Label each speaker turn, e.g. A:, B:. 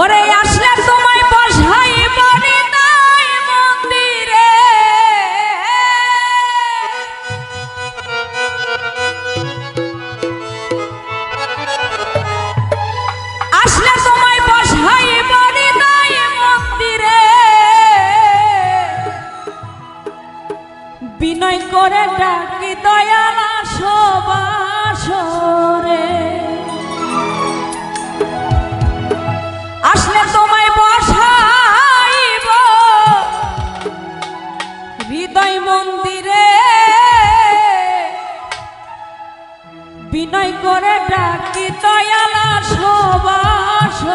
A: ওরে আসলে তোমায় বসাই মনে তাই মন্দিরে। আসলে তোমায় বসাই মনে তাই মন্দিরে। বিনয় করে ডাক করে ডাকি দয়ালা সবাসরে